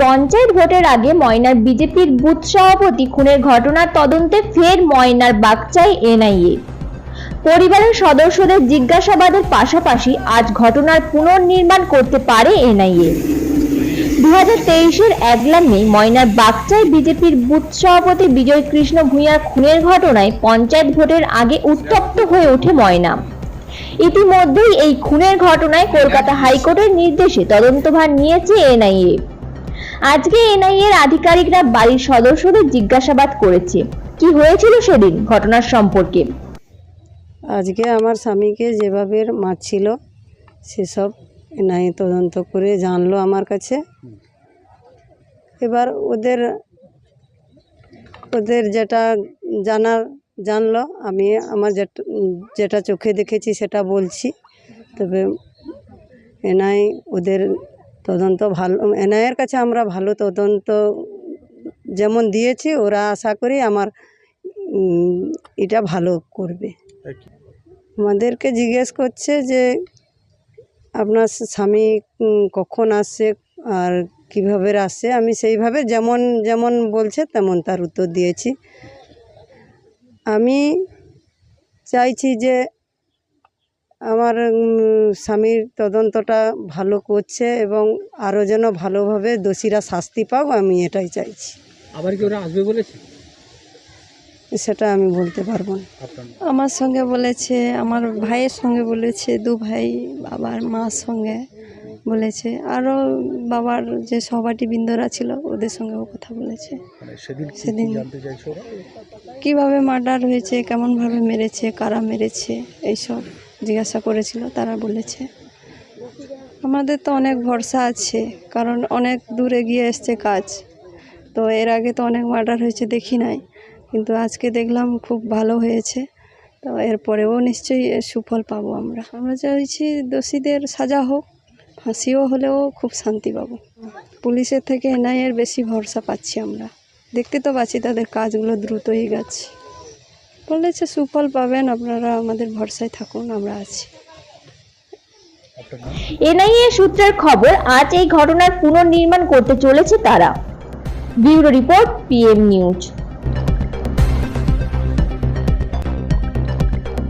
পঞ্চায়েত ভোটের আগে ময়নার বিজেপির বুথ সভাপতি খুনের ঘটনার তদন্তে ফের ময়নার বাগচাই এনআইএ। পরিবারের সদস্যদের জিজ্ঞাসাবাদের পাশাপাশি আজ ঘটনার পুনর্নির্মাণ করতে পারে এনআইএ। দু হাজার তেইশের একলা মে ময়নার বাগচাই বিজেপির বুথ সভাপতি বিজয় কৃষ্ণ ভূঁইয়ার খুনের ঘটনায় পঞ্চায়েত ভোটের আগে উত্তপ্ত হয়ে ওঠে ময়না। ইতিমধ্যেই এই খুনের ঘটনায় কলকাতা হাইকোর্টের নির্দেশে তদন্তভার নিয়েছে এনআইএ। আজকে এনআইএর আধিকারিকরা বাড়ির সদস্যদের জিজ্ঞাসাবাদ করেছে। কি হয়েছিল সেদিন ঘটনার সম্পর্কে? আজকে আমার স্বামীকে যেভাবে মারছিল, সেসব নাই তদন্ত করে জানলো আমার কাছে। এবার ওদের ওদের যেটা জানার, জানলো, আমি আমার যেটা চোখে দেখেছি সেটা বলছি। তবে এনআই ওদের তদন্ত ভালো এনআইয়ের কাছে আমরা ভালো তদন্ত যেমন দিয়েছি ওরা আশা করি আমার এটা ভালো করবে। আমাদেরকে জিজ্ঞেস করছে যে আপনার স্বামী কখন আসছে আর কীভাবে আসছে আমি সেইভাবে যেমন যেমন বলছে তেমন তার উত্তর দিয়েছি। আমি চাইছি যে আমার স্বামীর তদন্তটা ভালো করছে এবং আরও যেন ভালোভাবে দোষীরা শাস্তি পাক আমি এটাই চাইছি। আবার কি ওরা আসবে বলেছে? সেটা আমি বলতে পারব না। আমার সঙ্গে বলেছে আমার ভাইয়ের সঙ্গে বলেছে দু ভাই বাবার মার সঙ্গে বলেছে আরও বাবার যে সহপাঠীবৃন্দরা ছিল ওদের সঙ্গেও কথা বলেছে। মানে সেদিন কীভাবে মার্ডার হয়েছে কেমনভাবে মেরেছে কারা মেরেছে এইসব। জিজ্ঞাসা করেছিল, তারা বলেছে, আমাদের তো অনেক ভরসা আছে, কারণ অনেক দূরে গিয়ে এসছে কাজ। তো এর আগে তো অনেক মার্ডার হয়েছে দেখি নাই, কিন্তু আজকে দেখলাম খুব ভালো হয়েছে। তো এরপরেও নিশ্চয়ই সুফল পাবো আমরা। আমরা চাইছি দোষীদের সাজা হোক, ফাঁসিও হলেও খুব শান্তি পাবো। পুলিশের থেকে এনআইয়ের বেশি ভরসা পাচ্ছি আমরা। দেখতে তো পাচ্ছি তাদের কাজগুলো দ্রুতই গেছে। বলেছে সুফল পাবেন, আপনারা আমাদের ভরসায় থাকুন, আমরা আছি। এনআইএ সূত্রের খবর, আজ এই ঘটনার পুনর্নির্মাণ করতে চলেছে তারা। Bureau report PM news.